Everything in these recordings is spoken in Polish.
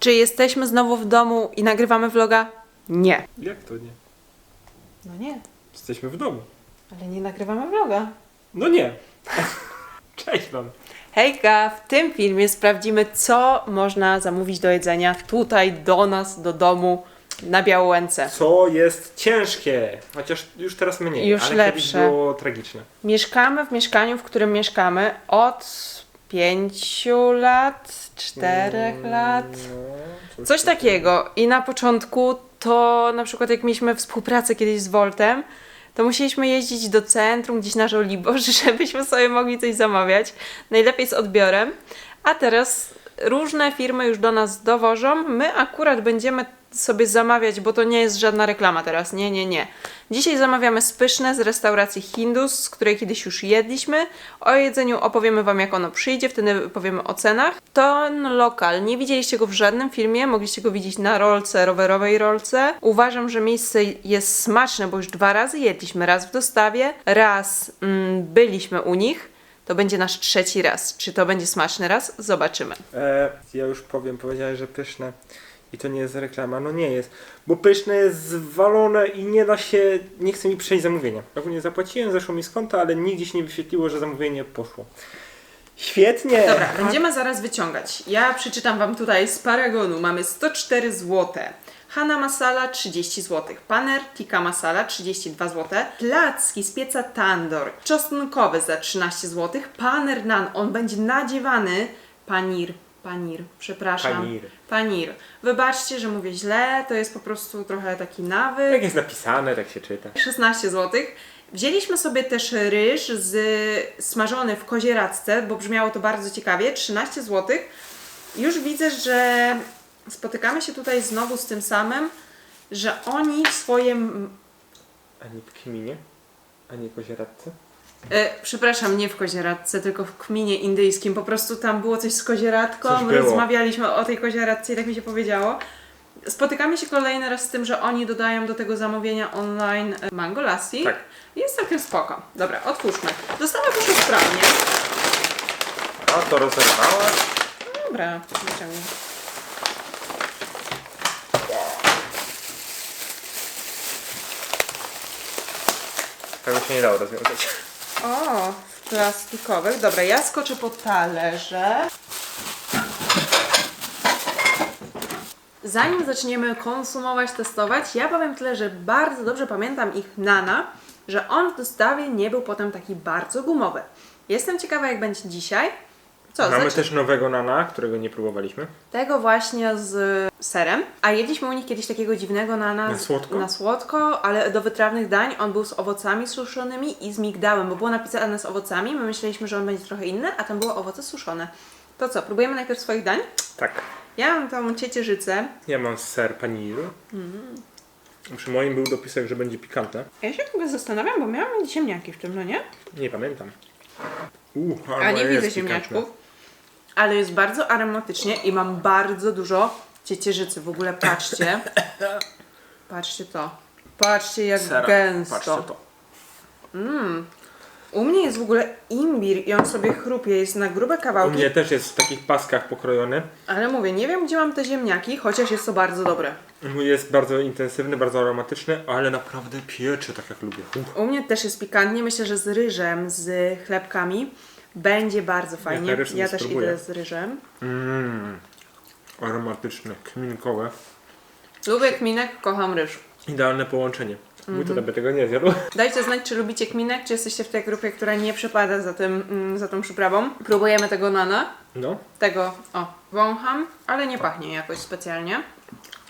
Czy jesteśmy znowu w domu i nagrywamy vloga? Nie. Jak to nie? No nie, Jesteśmy w domu. ale nie nagrywamy vloga. No nie. Cześć wam. Hejka, w tym filmie sprawdzimy, co można zamówić do jedzenia tutaj do nas, do domu, na Białołęce. Co jest ciężkie? Chociaż już teraz mniej, Już ale lepsze. kiedyś było tragiczne. Mieszkamy w mieszkaniu, w którym mieszkamy od pięciu lat, czterech lat. No, Coś takiego. I na początku to na przykład jak mieliśmy współpracę kiedyś z Voltem, to musieliśmy jeździć do centrum, gdzieś na Żoliborz, żebyśmy sobie mogli coś zamawiać. Najlepiej z odbiorem. A teraz różne firmy już do nas dowożą. My akurat będziemy sobie zamawiać, bo to nie jest żadna reklama teraz. Nie, nie, nie. Dzisiaj zamawiamy spyszne z restauracji Hindus, z której kiedyś już jedliśmy. O jedzeniu opowiemy Wam, jak ono przyjdzie, wtedy powiemy o cenach. Ten lokal, nie widzieliście go w żadnym filmie, mogliście go widzieć na rolce, rowerowej rolce. Uważam, że miejsce jest smaczne, bo już dwa razy jedliśmy. Raz w dostawie, raz mm, byliśmy u nich. To będzie nasz trzeci raz. Czy to będzie smaczny raz? Zobaczymy. E, ja już powiem, powiedziałeś, że pyszne. I to nie jest reklama. No nie jest. Bo pyszne jest zwalone i nie da się. Nie chce mi przejść zamówienia. Ogólnie zapłaciłem, zeszło mi z konta, ale nigdzie się nie wyświetliło, że zamówienie poszło. Świetnie! Dobra, będziemy zaraz wyciągać. Ja przeczytam Wam tutaj z paragonu. Mamy 104 zł. Hana masala 30 zł. Paner tikka masala 32 zł. Placki z pieca Tandor czosnkowy za 13 zł. Paner nan, on będzie nadziewany. Panir, panir, przepraszam. Panir. Panir. Wybaczcie, że mówię źle, to jest po prostu trochę taki nawyk. Jak jest napisane, tak się czyta. 16 zł. Wzięliśmy sobie też ryż z, smażony w kozieradce, bo brzmiało to bardzo ciekawie, 13 zł. Już widzę, że spotykamy się tutaj znowu z tym samym, że oni swoje... Ani w kminie, ani kozieradce. E, przepraszam, nie w kozieradce, tylko w kminie indyjskim. Po prostu tam było coś z kozieradką, Coś było. rozmawialiśmy o tej kozieradce i tak mi się powiedziało. Spotykamy się kolejny raz z tym, że oni dodają do tego zamówienia online e, mango lassi. Tak. Jest całkiem spoko. Dobra, otwórzmy. Dostawa poszła sprawnie. A to rozerwałaś? Dobra, wyciągnij. Tego się nie dało rozwiązać. O, w plastikowych. Dobra, ja skoczę po talerze. Zanim zaczniemy konsumować, testować, ja powiem tyle, że bardzo dobrze pamiętam ich nana, że on w dostawie nie był potem taki bardzo gumowy. Jestem ciekawa, jak będzie dzisiaj. Co, Mamy zacz- też nowego nana, którego nie próbowaliśmy. Tego właśnie z serem. A jedliśmy u nich kiedyś takiego dziwnego nana. Na słodko? Na słodko, ale do wytrawnych dań on był z owocami suszonymi i z migdałem, bo było napisane z owocami. My myśleliśmy, że on będzie trochę inny, a tam było owoce suszone. To co, próbujemy najpierw swoich dań? Tak. Ja mam tą ciecierzycę. Ja mam ser paniru. Przy moim był dopisek, że będzie pikantne. Ja się ogóle zastanawiam, bo miałam ziemniaki w tym, no nie? Nie pamiętam. Uh, A nie widzę ziemniaczków. Ale jest bardzo aromatycznie i mam bardzo dużo ciecierzycy. W ogóle patrzcie. Patrzcie to. Patrzcie jak gęsto. Patrzcie to. U mnie jest w ogóle imbir i on sobie chrupie, jest na grube U kawałki. mnie też jest w takich paskach pokrojony. Ale mówię, nie wiem gdzie mam te ziemniaki, chociaż jest to bardzo dobre. Mój jest bardzo intensywny, bardzo aromatyczny, ale naprawdę piecze tak jak lubię. U mnie też jest pikantnie, myślę, że z ryżem, z chlebkami będzie bardzo fajnie. sobie Ja też spróbuję. idę z ryżem. Mmm. Aromatyczne, kminkowe. Lubię kminek, kocham ryż. Idealne połączenie. Mój Mhm. to by tego nie zjadł. Dajcie znać, czy lubicie kminek, czy jesteście w tej grupie, która nie przepada za, tym, mm, za tą przyprawą. Próbujemy tego nana. No, Tego, o, wącham, ale nie pachnie jakoś specjalnie.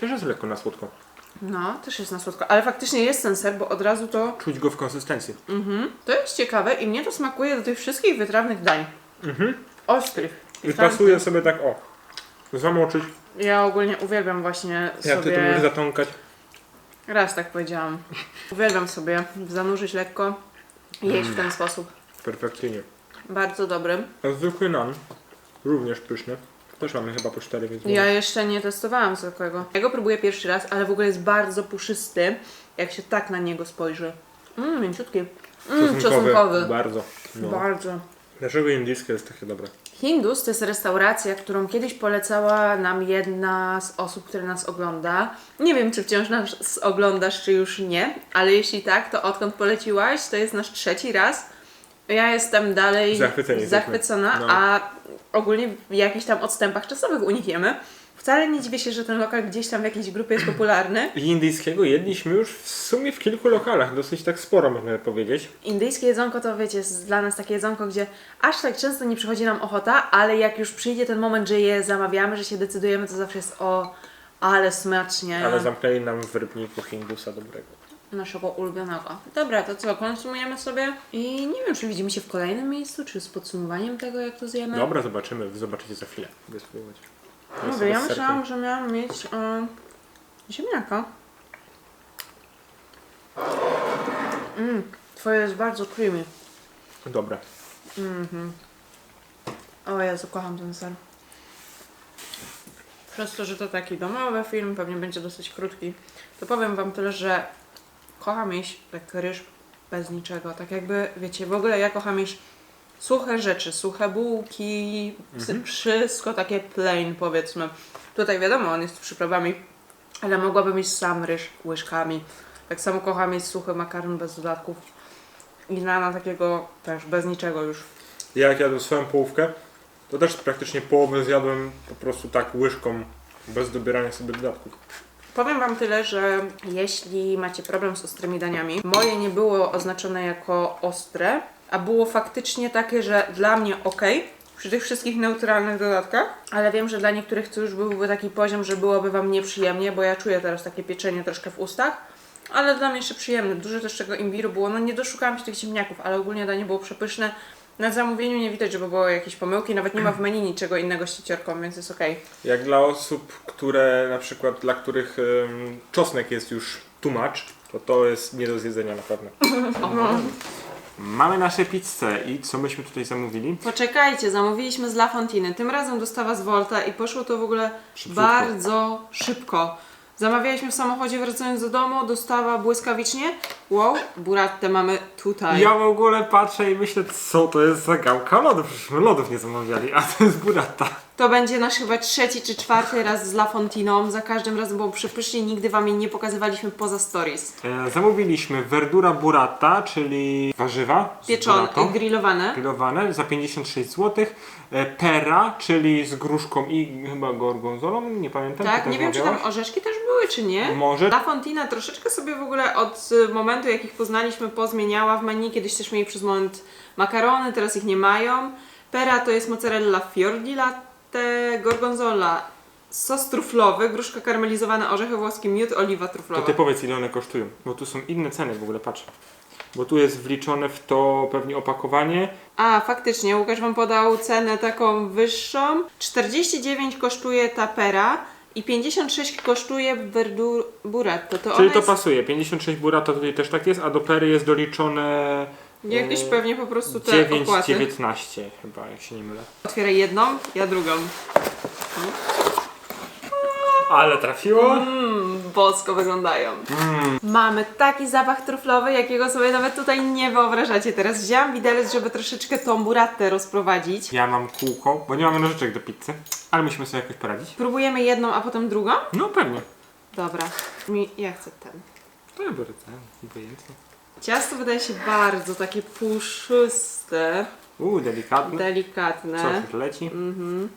też jest lekko na słodko. No, też jest na słodko, ale faktycznie jest ten ser, bo od razu to Czuć go w konsystencji. Mhm. To jest ciekawe i mnie to smakuje do tych wszystkich wytrawnych dań. Mhm. Ostrych. I pasuje sobie tak o. Zamoczyć. Ja ogólnie uwielbiam właśnie Jak ty to sobie... możesz zatąkać? Raz tak powiedziałam. Uwielbiam sobie zanurzyć lekko i jeść w ten sposób. Perfekcyjnie. Bardzo dobry. A zwykły nan, również pyszny. Też mamy chyba po cztery, więc Ja jeszcze nie testowałam zwykłego. Ja go próbuję pierwszy raz, ale w ogóle jest bardzo puszysty, jak się tak na niego spojrzy. Mmm, mięciutki. Mmm, czosnkowy. Bardzo. No. Bardzo. Dlaczego indyjskie jest takie dobre? Hindus to jest restauracja, którą kiedyś polecała nam jedna z osób, która nas ogląda. Nie wiem, czy wciąż nas oglądasz, czy już nie, ale jeśli tak, to odkąd poleciłaś, to jest nasz trzeci raz. Ja jestem dalej Zachwyceni jesteśmy. zachwycona, No. a ogólnie w jakichś tam odstępach czasowych u nich jemy. Wcale nie dziwię się, że ten lokal gdzieś tam w jakiejś grupie jest popularny. I indyjskiego jedliśmy już w sumie w kilku lokalach, dosyć tak sporo można powiedzieć. Indyjskie jedzonko to wiecie, jest dla nas takie jedzonko, gdzie aż tak często nie przychodzi nam ochota, ale jak już przyjdzie ten moment, że je zamawiamy, że się decydujemy, to zawsze jest o, ale smacznie. Ale zamknęli nam w rybniku Hindusa dobrego. Naszego ulubionego. Dobra, to co, konsumujemy sobie i nie wiem, czy widzimy się w kolejnym miejscu, czy z podsumowaniem tego, jak to zjemy. Dobra, zobaczymy, zobaczycie za chwilę. Mogę spróbować. Ja ja myślałam, że miałam mieć e, ziemniaka. Mm, twoje jest bardzo creamy. Dobra. O Jezu, kocham ten ser. Przez to, że to taki domowy film, pewnie będzie dosyć krótki, to powiem Wam tyle, że kocham jeść tak ryż bez niczego. Tak jakby, wiecie, w ogóle ja kocham jeść suche rzeczy, suche bułki, psy- wszystko takie plain powiedzmy. Tutaj wiadomo, on jest z przyprawami, ale mogłabym jeść sam ryż łyżkami. Tak samo kocham jeść suchy makaron bez dodatków. I na takiego też, bez niczego już. Ja jak jadłem swoją połówkę, to też praktycznie połowę zjadłem po prostu tak łyżką, bez dobierania sobie dodatków. Powiem Wam tyle, że jeśli macie problem z ostrymi daniami, moje nie było oznaczone jako ostre, a było faktycznie takie, że dla mnie ok przy tych wszystkich neutralnych dodatkach, ale wiem, że dla niektórych to już byłby taki poziom, że byłoby Wam nieprzyjemnie, bo ja czuję teraz takie pieczenie troszkę w ustach, ale dla mnie jeszcze przyjemne. Dużo też tego imbiru było, no nie doszukałam się tych ziemniaków, ale ogólnie danie było przepyszne. Na zamówieniu nie widać, żeby były jakieś pomyłki, nawet nie ma w menu niczego innego z cieciorką, więc jest okej. Jak dla osób, które na przykład, dla których ym, czosnek jest już too much, to to jest nie do zjedzenia na pewno. Mamy nasze pizze i co myśmy tutaj zamówili? Poczekajcie, zamówiliśmy z La Fontiny. Tym razem dostawa z Volta i poszło to w ogóle Szybciutko. bardzo szybko. Zamawialiśmy w samochodzie wracając do domu, dostawa błyskawicznie. Wow, burattę mamy tutaj. Ja w ogóle patrzę i myślę, co to jest za gałka lodów? Przecież my lodów nie zamawiali, a to jest burrata. To będzie nasz chyba trzeci czy czwarty raz z La Fontiną. Za każdym razem było przepysznie, nigdy wam jej nie pokazywaliśmy poza stories. E, zamówiliśmy verdura burrata, czyli warzywa z Pieczone, burratą. grillowane. grillowane za 56 zł. E, pera, czyli z gruszką i chyba gorgonzolą, nie pamiętam. Tak, ty nie wiem czy tam orzeszki też były, czy nie. Może. La Fontina troszeczkę sobie w ogóle od y, momentu, jak ich poznaliśmy, pozmieniała w menu. Kiedyś też mieli przez moment makarony, teraz ich nie mają. Pera to jest mozzarella fiordi latte, gorgonzola, sos truflowy, gruszka karmelizowana, orzechy włoskie, miód, oliwa To truflowa. ty powiedz ile one kosztują, bo tu są inne ceny w ogóle, patrz. Bo tu jest wliczone w to pewnie opakowanie. A, faktycznie, Łukasz Wam podał cenę taką wyższą. 49 kosztuje ta pera i 56 kosztuje verdur burrata. To Czyli ona to jest pasuje. 56 burrata tutaj też tak jest, a do pery jest doliczone jakieś e, pewnie po prostu te opłaty. 9,19 chyba, jak się nie mylę. Otwieraj jedną, ja drugą. Ale trafiło. Mmm, bosko wyglądają. Mamy taki zapach truflowy, jakiego sobie nawet tutaj nie wyobrażacie. Teraz wzięłam widelec, żeby troszeczkę tą burattę rozprowadzić. Ja mam kółko, bo nie mamy nożyczek do pizzy, ale musimy sobie jakoś poradzić. Próbujemy jedną, a potem drugą? No pewnie. Dobra, mi, ja chcę ten. To ja biorę ten, obojętnie. Ciasto wydaje się bardzo takie puszyste, Uuu, delikatne. Co już leci? Mhm.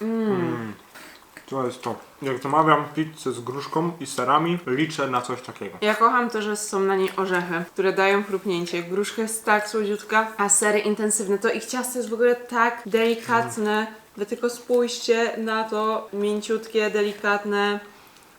Mm. To jest to. Jak zamawiam pizzę z gruszką i serami, liczę na coś takiego. Ja kocham to, że są na niej orzechy, które dają chrupnięcie. Gruszka jest tak słodziutka, a sery intensywne. To ich ciasto jest w ogóle tak delikatne. Wy tylko spójrzcie na to mięciutkie, delikatne,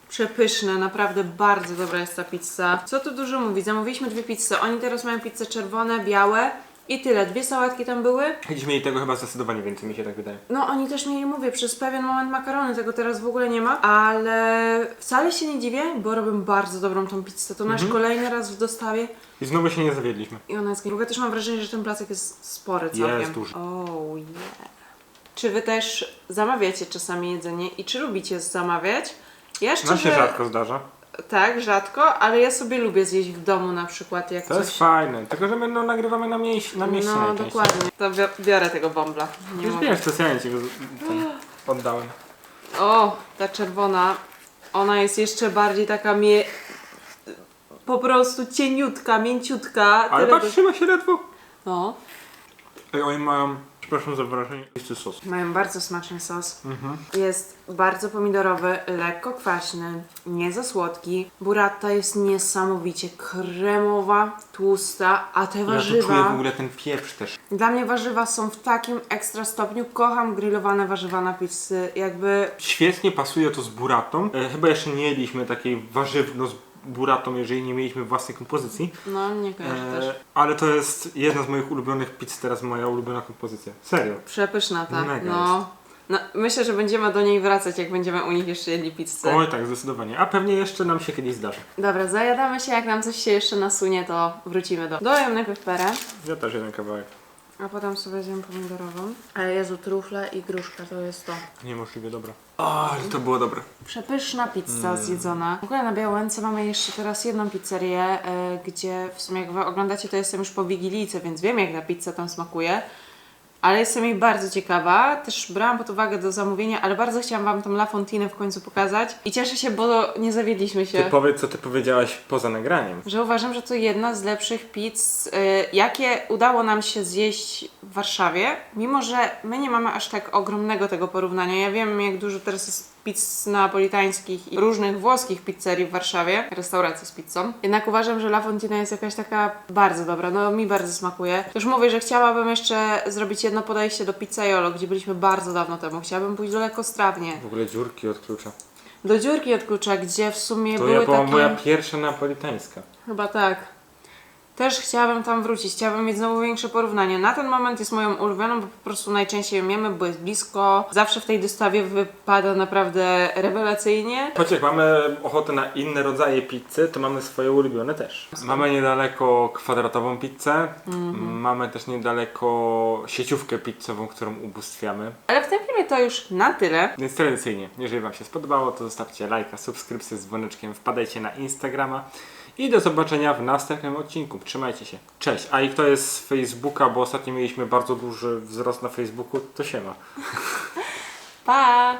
przepyszne. Naprawdę bardzo dobra jest ta pizza. Co tu dużo mówić? Zamówiliśmy dwie pizze. Oni teraz mają pizzę czerwone, białe i tyle. Dwie sałatki tam były. Kiedyś mieli tego chyba zdecydowanie więcej, mi się tak wydaje. No, oni też mieli, mówię, przez pewien moment makarony, tego teraz w ogóle nie ma, ale wcale się nie dziwię, bo robią bardzo dobrą tą pizzę. To nasz kolejny raz w dostawie I znowu się nie zawiedliśmy. i ona jest... W ogóle też mam wrażenie, że ten placek jest spory całkiem. Jest duży. Oh yeah. Czy wy też zamawiacie czasami jedzenie i czy lubicie zamawiać? Ja Nam się szczerze rzadko zdarza. tak, rzadko, ale ja sobie lubię zjeść w domu na przykład jak To coś... jest fajne, tylko że my no, nagrywamy na, mieś, na mieście no, najczęściej. dokładnie. To bi- biorę tego bąbla. Nie Już mogę. wiesz, specjalnie ci go z- ten, oddałem. O, ta czerwona, ona jest jeszcze bardziej taka mie... Po prostu cieniutka, mięciutka. Ale Tyle patrz, trzyma się ledwo. No, Ej, oni mają, przepraszam za wrażenie, jeszcze sos. mają bardzo smaczny sos. Mhm. Jest bardzo pomidorowy, lekko kwaśny, nie za słodki. Burrata jest niesamowicie kremowa, tłusta, a te Ja tu warzywa... czuję w ogóle ten pieprz też. Dla mnie warzywa są w takim ekstra stopniu. Kocham grillowane warzywa na pizzy. Jakby Świetnie pasuje to z buratą. E, chyba jeszcze nie jedliśmy takiej warzywno z buratą, jeżeli nie mieliśmy własnej kompozycji. No, nie kojarzę E, też. ale to jest jedna z moich ulubionych pizz, teraz moja ulubiona kompozycja. Serio. Przepyszna ta. Mega No. no. Myślę, że będziemy do niej wracać, jak będziemy u nich jeszcze jedli pizzę. Oj tak, zdecydowanie. A pewnie jeszcze nam się kiedyś zdarzy. Dobra, zajadamy się. Jak nam coś się jeszcze nasunie, to wrócimy do... Dojem najpierw perę, Ja też jeden kawałek. A potem sobie zjem pomidorową. Ale Jezu, trufle i gruszka to jest to. Niemożliwie dobra. O, ale to było dobre. Przepyszna pizza Mm. zjedzona. W ogóle na Białęce mamy jeszcze teraz jedną pizzerię, e, gdzie w sumie jak wy oglądacie, to jestem już po Wigilijce, więc wiem jak ta pizza tam smakuje. Ale jestem jej bardzo ciekawa. Też brałam pod uwagę do zamówienia, ale bardzo chciałam Wam tą La Fontinę w końcu pokazać. I cieszę się, bo nie zawiedliśmy się. Ty powiedz, co ty powiedziałaś poza nagraniem. Że uważam, że to jedna z lepszych pizz, y, jakie udało nam się zjeść Warszawie, mimo że my nie mamy aż tak ogromnego tego porównania. Ja wiem, jak dużo teraz jest pizz napolitańskich i różnych włoskich pizzerii w Warszawie, restauracji z pizzą. Jednak uważam, że La Fontina jest jakaś taka bardzo dobra, no mi bardzo smakuje. Już mówię, że chciałabym jeszcze zrobić jedno podejście do Pizzaiolo, gdzie byliśmy bardzo dawno temu. Chciałabym pójść do Lekostrawnie. W ogóle dziurki od klucza. Do dziurki od klucza, gdzie w sumie To były ja była takie... moja pierwsza napolitańska. Chyba tak. Też chciałabym tam wrócić, chciałabym mieć znowu większe porównanie. Na ten moment jest moją ulubioną, bo po prostu najczęściej ją jemy, bo jest blisko. Zawsze w tej dostawie wypada naprawdę rewelacyjnie. Choć jak mamy ochotę na inne rodzaje pizzy, to mamy swoje ulubione też. Mamy niedaleko kwadratową pizzę, mamy też niedaleko sieciówkę pizzową, którą ubóstwiamy. Ale w tym filmie to już na tyle. Więc tradycyjnie, jeżeli Wam się spodobało, to zostawcie lajka, subskrypcję z dzwoneczkiem, wpadajcie na Instagrama i do zobaczenia w następnym odcinku. Trzymajcie się. Cześć. A i kto jest z Facebooka, bo ostatnio mieliśmy bardzo duży wzrost na Facebooku, to siema. Pa!